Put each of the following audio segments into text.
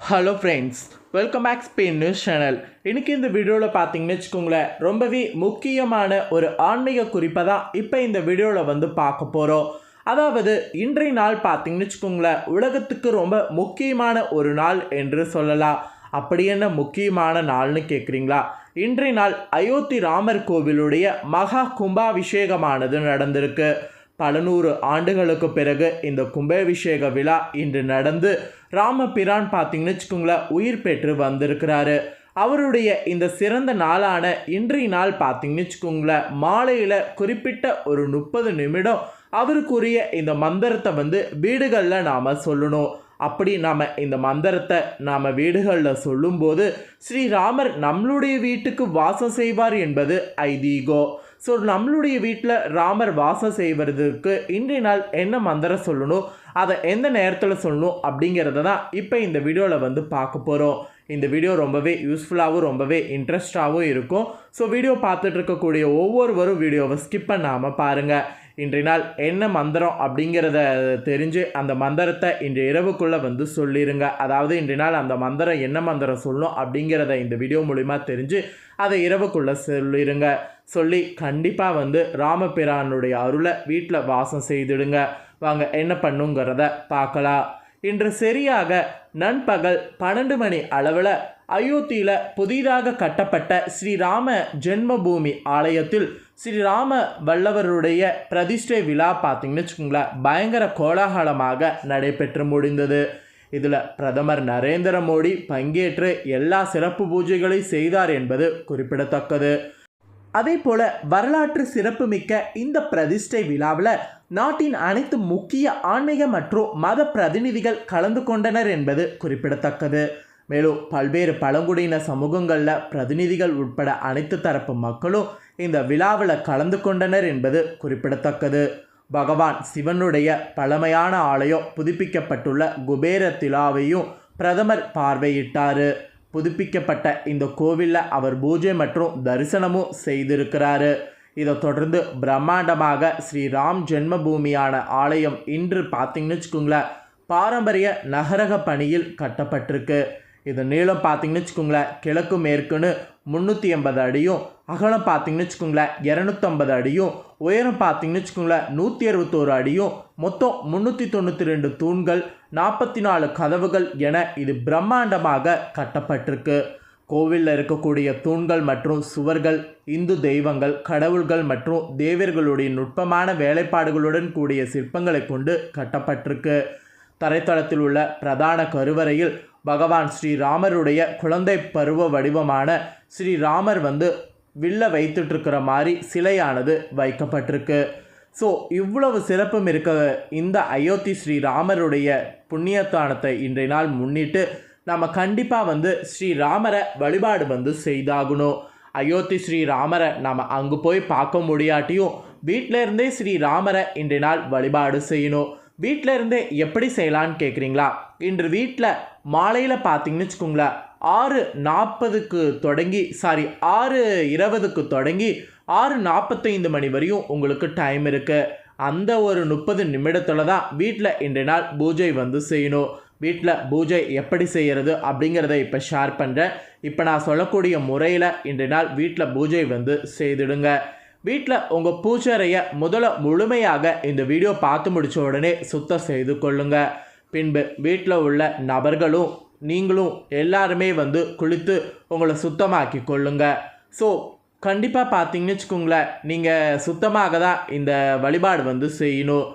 Hello friends welcome back Spain news channel இன்றைக்கி இந்த வீடியோவில் பார்த்தீங்கன்னு வச்சுக்கோங்களேன் ரொம்பவே முக்கியமான ஒரு ஆன்மீக குறிப்பை தான் இப்போ இந்த வீடியோவில் வந்து பார்க்க போகிறோம் அதாவது இன்றைய நாள் பார்த்தீங்கன்னு வச்சுக்கோங்களேன் உலகத்துக்கு ரொம்ப முக்கியமான ஒரு நாள் என்று சொல்லலாம். அப்படி என்ன முக்கியமான நாள்னு கேட்குறீங்களா இன்றைய நாள் அயோத்தி ராமர் கோவிலுடைய மகா கும்பாபிஷேகமானது நடந்திருக்கு. பல நூறு ஆண்டுகளுக்கு பிறகு இந்த கும்பாபிஷேக விழா இன்று நடந்து ராமபிரான் பார்த்தீங்கன்னு வச்சுக்கோங்களேன் உயிர் பெற்று வந்திருக்கிறாரு. அவருடைய இந்த சிறந்த நாளான இன்றைய நாள் பார்த்தீங்கன்னு வச்சுக்கோங்களேன் மாலையில் குறிப்பிட்ட ஒரு முப்பது நிமிடம் அவருக்குரிய இந்த மந்திரத்தை வந்து வீடுகளில் நாம் சொல்லணும். அப்படி நாம் இந்த மந்திரத்தை நாம் வீடுகளில் சொல்லும்போது ஸ்ரீராமர் நம்மளுடைய வீட்டுக்கு வாசம் செய்வார் என்பது ஐதீகோ. ஸோ நம்மளுடைய வீட்டில் ராமர் வாசம் செய்வதற்கு இன்றைய நாள் என்ன மந்திரம் சொல்லணும்? அதை எந்த நேரத்தில் சொல்லணும் அப்படிங்கிறத தான் இப்போ இந்த வீடியோவில் வந்து பார்க்க போகிறோம் இந்த வீடியோ ரொம்பவே யூஸ்ஃபுல்லாகவும் ரொம்பவே இன்ட்ரெஸ்டாகவும் இருக்கும். ஸோ வீடியோ பார்த்துட்டு இருக்கக்கூடிய ஒவ்வொருவரும் வீடியோவை ஸ்கிப் பண்ணாமல் பாருங்கள் இன்றைய நாள் என்ன மந்திரம் அப்படிங்கிறத தெரிஞ்சு அந்த மந்திரத்தை இன்று இரவுக்குள்ளே வந்து சொல்லிடுங்க அதாவது இன்றைய நாள் அந்த மந்திரம் என்ன மந்திரம் சொல்லணும் அப்படிங்கிறத இந்த வீடியோ மூலிமா தெரிஞ்சு அதை இரவுக்குள்ளே சொல்லிடுங்க சொல்லி கண்டிப்பாக வந்து ராமபிரானுடைய அருளை வீட்டில் வாசம் செய்திடுங்க. வாங்க என்ன பண்ணுங்கிறத பார்க்கலாம். இன்று சரியாக நண்பகல் பன்னெண்டு மணி அளவில் அயோத்தியில் புதிதாக கட்டப்பட்ட ஸ்ரீராம ஜென்மபூமி ஆலயத்தில் ஸ்ரீராம வல்லவருடைய பிரதிஷ்டை விழா பார்த்திங்கன்னு வச்சுக்கோங்களேன் பயங்கர கோலாகலமாக நடைபெற்று முடிந்தது. இதில் பிரதமர் நரேந்திர மோடி பங்கேற்று எல்லா சிறப்பு பூஜைகளையும் செய்தார் என்பது குறிப்பிடத்தக்கது. அதே போல வரலாற்று சிறப்புமிக்க இந்த பிரதிஷ்டை விழாவில் நாட்டின் அனைத்து முக்கிய ஆன்மீக மற்றும் மத பிரதிநிதிகள் கலந்து கொண்டனர் என்பது குறிப்பிடத்தக்கது. மேலும் பல்வேறு பழங்குடியின சமூகங்களில் பிரதிநிதிகள் உட்பட அனைத்து தரப்பு மக்களும் இந்த விழாவில் கலந்து கொண்டனர் என்பது குறிப்பிடத்தக்கது. பகவான் சிவனுடைய பழமையான ஆலயம் புதுப்பிக்கப்பட்டுள்ள குபேர திலாவையும் பிரதமர் பார்வையிட்டார். புதுப்பிக்கப்பட்ட இந்த கோவிலில் அவர் பூஜை மற்றும் தரிசனமும் செய்திருக்கிறாரு. இதை தொடர்ந்து பிரம்மாண்டமாக ஸ்ரீராம் ஜென்மபூமியான ஆலயம் இன்று பார்த்திங்கன்னு வச்சுக்கோங்களேன் பாரம்பரிய நகரக பணியில் கட்டப்பட்டிருக்கு. இது நீளம் பார்த்திங்கன்னு வச்சுக்கோங்களேன் கிழக்கு மேற்குன்னு முந்நூற்றி எண்பது அடியும் அகலம் பார்த்தீங்கன்னு வச்சுக்கோங்களேன் இரநூத்தம்பது அடியும் உயரம் பார்த்தீங்கன்னு வச்சுக்கோங்களேன் நூற்றி அறுபத்தோரு அடியும். மொத்தம் முந்நூற்றி தொண்ணூற்றி ரெண்டு தூண்கள் நாற்பத்தி நாலு கதவுகள் என இது பிரம்மாண்டமாக கட்டப்பட்டிருக்கு. கோவிலில் இருக்கக்கூடிய தூண்கள் மற்றும் சுவர்கள் இந்து தெய்வங்கள் கடவுள்கள் மற்றும் தேவர்களுடைய நுட்பமான வேலைப்பாடுகளுடன் கூடிய சிற்பங்களை கொண்டு கட்டப்பட்டிருக்கு. தரைத்தளத்தில் உள்ள பிரதான கருவறையில் பகவான் ஸ்ரீராமருடைய குழந்தை பருவ வடிவமான ஸ்ரீராமர் வந்து வில்ல வைத்துட்ருக்கிற மாதிரி சிலையானது வைக்கப்பட்டிருக்கு. ஸோ இவ்வளவு சிறப்பும் இருக்க இந்த அயோத்தி ஸ்ரீராமருடைய புண்ணியத்தானத்தை இன்றைய நாள் முன்னிட்டு நம்ம கண்டிப்பாக வந்து ஸ்ரீராமரை வழிபாடு வந்து செய்தாகணும். அயோத்தி ஸ்ரீராமரை நம்ம அங்கே போய் பார்க்க முடியாட்டியும் வீட்டிலேருந்தே ஸ்ரீராமரை இன்றைய நாள் வழிபாடு செய்யணும். வீட்டிலேருந்தே எப்படி செய்யலான்னு கேட்குறீங்களா இன்று வீட்டில் மாலையில் பார்த்தீங்கன்னு வச்சுக்கோங்களேன் ஆறு நாற்பதுக்கு தொடங்கி சாரி ஆறு இருபதுக்கு தொடங்கி ஆறு நாற்பத்தைந்து மணி வரையும் உங்களுக்கு டைம் இருக்குது அந்த ஒரு முப்பது நிமிடத்தில் தான் வீட்டில் இன்றைய நாள் பூஜை வந்து செய்யணும். வீட்டில் பூஜை எப்படி செய்கிறது அப்படிங்கிறத இப்போ ஷேர் பண்ணுறேன் இப்போ நான் சொல்லக்கூடிய முறையில் இன்றைய நாள் வீட்டில் பூஜை வந்து செய்திடுங்க. வீட்டில் உங்கள் பூஜைறையை முதல்ல முழுமையாக இந்த வீடியோ பார்த்து முடித்த உடனே சுத்தம் செய்து கொள்ளுங்கள் பின்பு வீட்டில் உள்ள நபர்களும் நீங்களும் எல்லாருமே வந்து குளித்து உங்களை சுத்தமாக்கி கொள்ளுங்க. ஸோ கண்டிப்பாக பார்த்தீங்கன்னு வச்சுக்கோங்களேன் நீங்கள் சுத்தமாக தான் இந்த வழிபாடு வந்து செய்யணும்.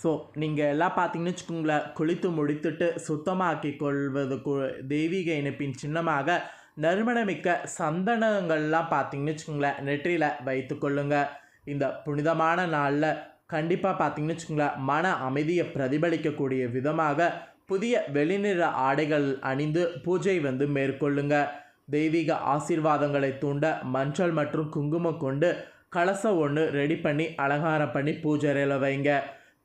ஸோ நீங்கள் எல்லாம் பார்த்தீங்கன்னு வச்சுக்கோங்களேன் குளித்து முடித்துட்டு சுத்தமாக்கி கொள்வதுக்கு தெய்வீக இணைப்பின் சின்னமாக நறுமணமிக்க சந்தனங்கள்லாம் பார்த்தீங்கன்னு வச்சுக்கோங்களேன் நெற்றியில் வைத்து கொள்ளுங்க. இந்த புனிதமான நாளில் கண்டிப்பாக பார்த்தீங்கன்னு வச்சுக்கோங்களேன் மன அமைதியை பிரதிபலிக்கக்கூடிய விதமாக புதிய வெளிநிற ஆடைகள் அணிந்து பூஜை வந்து மேற்கொள்ளுங்க. தெய்வீக ஆசீர்வாதங்களை தூண்ட மஞ்சள் மற்றும் குங்குமம் கொண்டு கலசம் ஒன்று ரெடி பண்ணி அலங்காரம் பண்ணி பூஜையில் வைங்க.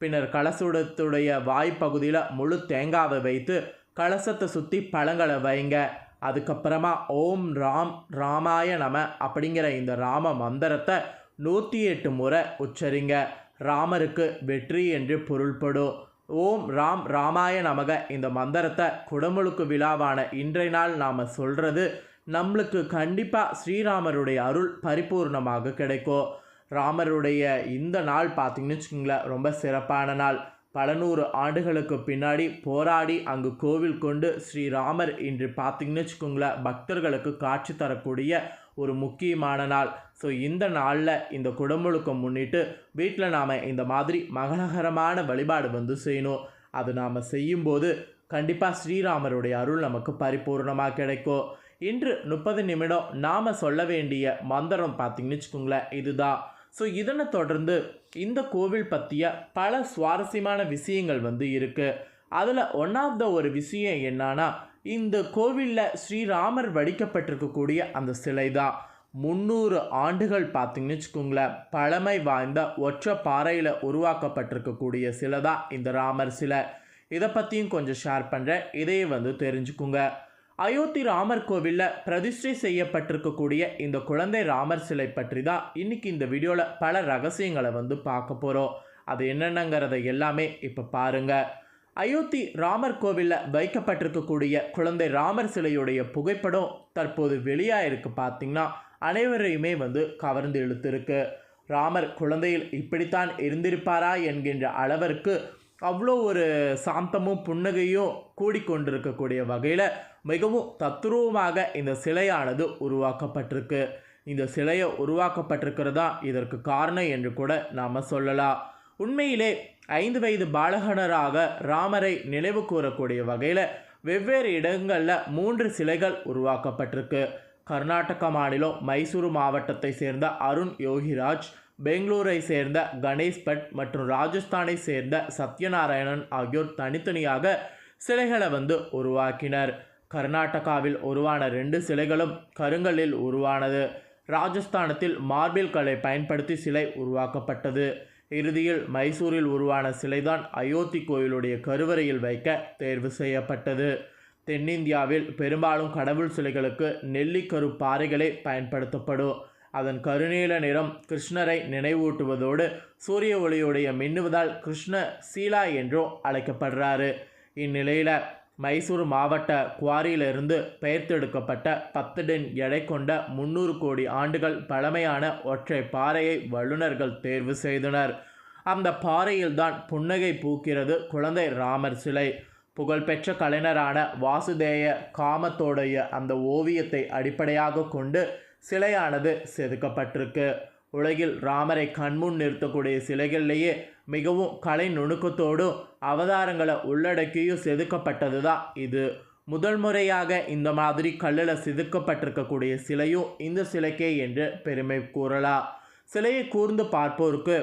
பின்னர் கலசத்துடைய வாய்ப்பகுதியில் முழு தேங்காவை வைத்து கலசத்தை சுற்றி பழங்களை வைங்க. அதுக்கப்புறமா ஓம் ராம் ராமாய நம அப்படிங்கிற இந்த ராம மந்திரத்தை நூற்றி எட்டு முறை உச்சரிங்க. ராமருக்கு வெற்றி என்று பொருள்படும். ஓம் ராம் ராமாய நமக. இந்த மந்திரத்தை குடமுழுக்கு விழாவான இன்றைய நாள் நாம் சொல்கிறது நம்மளுக்கு கண்டிப்பாக ஸ்ரீராமருடைய அருள் பரிபூர்ணமாக கிடைக்கும். ராமருடைய இந்த நாள் பார்த்திங்கன்னு வச்சுக்கோங்களேன் ரொம்ப சிறப்பான நாள். பல நூறு ஆண்டுகளுக்கு பின்னாடி போராடி அங்கு கோவில் கொண்டு ஸ்ரீராமர் இன்று பார்த்திங்கன்னு வச்சுக்கோங்களேன் பக்தர்களுக்கு காட்சி தரக்கூடிய ஒரு முக்கியமான நாள். ஸோ இந்த நாளில் இந்த குடமுழுக்கம் முன்னிட்டு வீட்டில் நாம் இந்த மாதிரி மகளகரமான வழிபாடு வந்து செய்யணும். அது நாம் செய்யும்போது கண்டிப்பாக ஸ்ரீராமருடைய அருள் நமக்கு பரிபூர்ணமாக கிடைக்கும். இன்று முப்பது நிமிடம் நாம் சொல்ல வேண்டிய மந்திரம் பார்த்திங்கன்னு வச்சுக்கோங்களேன் இதுதான். ஸோ இதனை தொடர்ந்து இந்த கோவில் பற்றிய பல சுவாரஸ்யமான விஷயங்கள் வந்து இருக்குது அதில் ஒன் ஆஃப் த ஒரு விஷயம் என்னன்னா இந்த கோவிலில் ஸ்ரீராமர் வடிக்கப்பட்டிருக்கக்கூடிய அந்த சிலை தான் முந்நூறு ஆண்டுகள் பார்த்திங்கன்னு வச்சுக்கோங்களேன். பழமை வாய்ந்த ஒற்றை பாறையில் உருவாக்கப்பட்டிருக்கக்கூடிய சிலை தான் இந்த ராமர் சிலை. இதை பற்றியும் கொஞ்சம் ஷேர் பண்ணுறேன் இதையே வந்து தெரிஞ்சுக்குங்க. அயோத்தி ராமர் கோவிலில் பிரதிஷ்டை செய்யப்பட்டிருக்கக்கூடிய இந்த குழந்தை ராமர் சிலை பற்றி தான் இன்றைக்கி இந்த வீடியோவில் பல ரகசியங்களை வந்து பார்க்க போகிறோம் அது என்னென்னங்கிறத எல்லாமே இப்போ பாருங்கள் அயோத்தி ராமர் கோவிலில் வைக்கப்பட்டிருக்கக்கூடிய குழந்தை ராமர் சிலையுடைய புகைப்படம் தற்போது வெளியாயிருக்கு பார்த்தீங்கன்னா அனைவரையுமே வந்து கவர்ந்து இழுத்திருக்கு. ராமர் குழந்தையில் இப்படித்தான் இருந்திருப்பாரா என்கின்ற அளவிற்கு அவ்வளோ ஒரு சாந்தமும் புன்னகையும் கூடிக்கொண்டிருக்கக்கூடிய வகையில் மிகவும் தத்ரூபமாக இந்த சிலையானது உருவாக்கப்பட்டிருக்கு. இந்த சிலையை உருவாக்கப்பட்டிருக்கிறதா இதற்கு காரணம் என்று கூட நாம் சொல்லலாம். உண்மையிலே ஐந்து வயது பாலகனராக ராமரை நினைவு கூறக்கூடிய வகையில் வெவ்வேறு இடங்களில் மூன்று சிலைகள் உருவாக்கப்பட்டிருக்கு. கர்நாடக மாநிலம் மைசூரு மாவட்டத்தை சேர்ந்த அருண் யோகிராஜ் பெங்களூரை சேர்ந்த கணேஷ் பட் மற்றும் ராஜஸ்தானை சேர்ந்த சத்யநாராயணன் ஆகியோர் தனித்தனியாக சிலைகளை வந்து உருவாக்கினர். கர்நாடகாவில் உருவான ரெண்டு சிலைகளும் கருங்கல்லில் உருவானது. ராஜஸ்தானத்தில் மார்பிள்களை பயன்படுத்தி சிலை உருவாக்கப்பட்டது. இறுதியில் மைசூரில் உருவான சிலைதான் அயோத்தி கோயிலுடைய கருவறையில் வைக்க தேர்வு செய்யப்பட்டது. தென்னிந்தியாவில் பெரும்பாலும் கடவுள் சிலைகளுக்கு நெல்லிக்கரு பாறைகளே பயன்படுத்தப்படும். அதன் கருநீல நிறம் கிருஷ்ணரை நினைவூட்டுவதோடு சூரிய ஒளியுடைய மின்னுவதால் கிருஷ்ண சீலா என்றும் அழைக்கப்படுறாரு. இந்நிலையில் மைசூர் மாவட்ட குவாரியிலிருந்து பெயர்த்தெடுக்கப்பட்ட பத்து டென் எடை கொண்ட முன்னூறு கோடி ஆண்டுகள் பழமையான ஒற்றை பாறையை வல்லுநர்கள் தேர்வு செய்தனர். அந்த பாறையில்தான் புன்னகை பூக்கிறது குழந்தை ராமர் சிலை. புகழ்பெற்ற கலைஞரான வாசுதேய காமத்தோடைய அந்த ஓவியத்தை அடிப்படையாக கொண்டு சிலையானது செதுக்கப்பட்டிருக்கு. உலகில் ராமரை கண்முன் நிறுத்தக்கூடிய சிலைகள்லேயே மிகவும் கலை நுணுக்கத்தோடும் அவதாரங்களை உள்ளடக்கியும் செதுக்கப்பட்டது தான் இது. முதல் முறையாக இந்த மாதிரி கல்லில் செதுக்கப்பட்டிருக்கக்கூடிய சிலையும் இந்த சிலைக்கே என்று பெருமை கூறலாம் சிலையை கூர்ந்து பார்ப்போருக்கு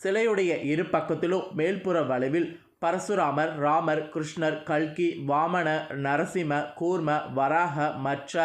சிலையுடைய இரு பக்கத்திலும் மேல்புற வளைவில் பரசுராமர் ராமர் கிருஷ்ணர் கல்கி வாமன நரசிம்ம கூர்ம வராக மற்ற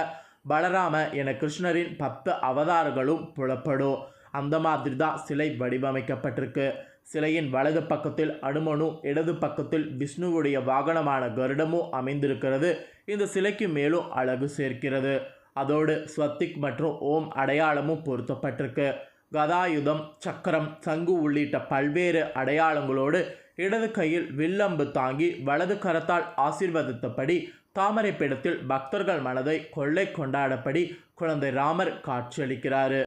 பலராம என கிருஷ்ணரின் பத்து அவதாரங்களும் புலப்படும். அந்த மாதிரி தான் சிலை வடிவமைக்கப்பட்டிருக்கு. சிலையின் வலது பக்கத்தில் அனுமனும் இடது பக்கத்தில் விஷ்ணுவுடைய வாகனமான கருடமும் அமைந்திருக்கிறது. இந்த சிலைக்கு மேலும் அழகு சேர்க்கிறது. அதோடு ஸ்வத்திக் மற்றும் ஓம் அடையாளமும் பொருத்தப்பட்டிருக்கு. கதாயுதம் சக்கரம் சங்கு உள்ளிட்ட பல்வேறு அடையாளங்களோடு இடது கையில் வில்லம்பு தாங்கி வலது கரத்தால் ஆசீர்வதித்தபடி தாமரை பீடத்தில் பக்தர்கள் மனதை கொள்ளை கொண்டாடப்படி குழந்தை ராமர் காட்சியளிக்கிறாரு.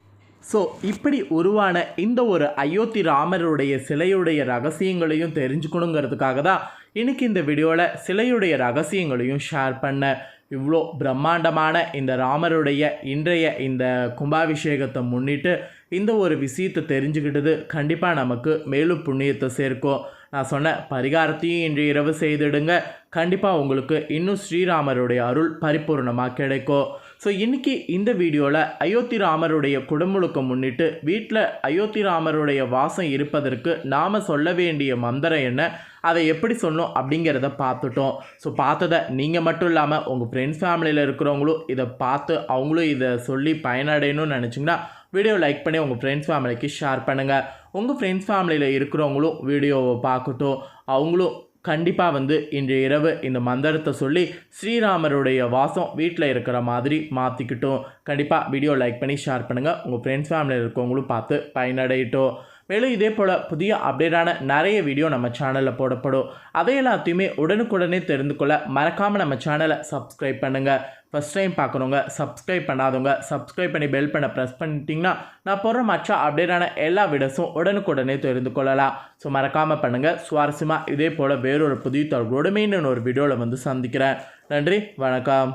ஸோ இப்படி உருவான இந்த ஒரு அயோத்தி ராமருடைய சிலையுடைய ரகசியங்களையும் தெரிஞ்சுக்கணுங்கிறதுக்காக தான் இன்றைக்கி இந்த வீடியோவில் சிலையுடைய ரகசியங்களையும் ஷேர் பண்ண இவ்வளோ பிரம்மாண்டமான இந்த ராமருடைய இன்றைய இந்த கும்பாபிஷேகத்தை முன்னிட்டு இந்த ஒரு விஷயத்தை தெரிஞ்சுக்கிட்டது கண்டிப்பாக நமக்கு மேலும் புண்ணியத்தை சேர்க்கும். நான் சொன்ன பரிகாரத்தையும் இன்று இரவு செய்திடுங்க. கண்டிப்பாக உங்களுக்கு இன்னும் ஸ்ரீராமருடைய அருள் பரிபூர்ணமாக கிடைக்கும். ஸோ இன்றைக்கி இந்த வீடியோவில் அயோத்தி ராமருடைய குடமுழுக்க முன்னிட்டு வீட்டில் அயோத்தி ராமருடைய வாசம் இருப்பதற்கு நாம் சொல்ல வேண்டிய மந்திரம் என்ன அதை எப்படி சொன்னோம் அப்படிங்கிறத பார்த்துட்டோம். ஸோ பார்த்ததை நீங்கள் மட்டும் இல்லாமல் உங்கள் ஃப்ரெண்ட்ஸ் ஃபேமிலியில் இருக்கிறவங்களும் இதை பார்த்து அவங்களும் இதை சொல்லி பயனடையணும்னு நினச்சிங்கன்னா வீடியோ லைக் பண்ணி உங்கள் ஃப்ரெண்ட்ஸ் ஃபேமிலிக்கு ஷேர் பண்ணுங்கள் உங்கள் ஃப்ரெண்ட்ஸ் ஃபேமிலியில் இருக்கிறவங்களும் வீடியோவை பார்க்கட்டும். அவங்களும் கண்டிப்பாக வந்து இன்று இரவு இந்த மந்திரத்தை சொல்லி ஸ்ரீராமருடைய வாசம் வீட்டில் இருக்கிற மாதிரி மாற்றிக்கிட்டோம் கண்டிப்பாக வீடியோ லைக் பண்ணி ஷேர் பண்ணுங்கள் உங்கள் ஃப்ரெண்ட்ஸ் ஃபேமிலியில் இருக்கவங்களும் பார்த்து பயனடையட்டும். மேலும் இதே போல் புதிய அப்டேட்டான நிறைய வீடியோ நம்ம சேனலில் போடப்படும். அதை எல்லாத்தையுமே உடனுக்குடனே தெரிந்து கொள்ள மறக்காமல் நம்ம சேனலை சப்ஸ்கிரைப் பண்ணுங்கள் ஃபஸ்ட் டைம் பார்க்குறவங்க சப்ஸ்கிரைப் பண்ணாதவங்க சப்ஸ்கிரைப் பண்ணி பெல் பண்ண ப்ரெஸ் பண்ணிட்டீங்கன்னா நான் போடுற மற்ற அப்டேட்டான எல்லா வீடியோஸும் உடனுக்குடனே தெரிந்து கொள்ளலாம். ஸோ மறக்காமல் பண்ணுங்கள் சுவாரஸ்யமாக இதே போல் வேறொரு புதிய தொடர்போடு மீண்டும் ஒரு வீடியோவில் வந்து சந்திக்கிறேன். நன்றி வணக்கம்.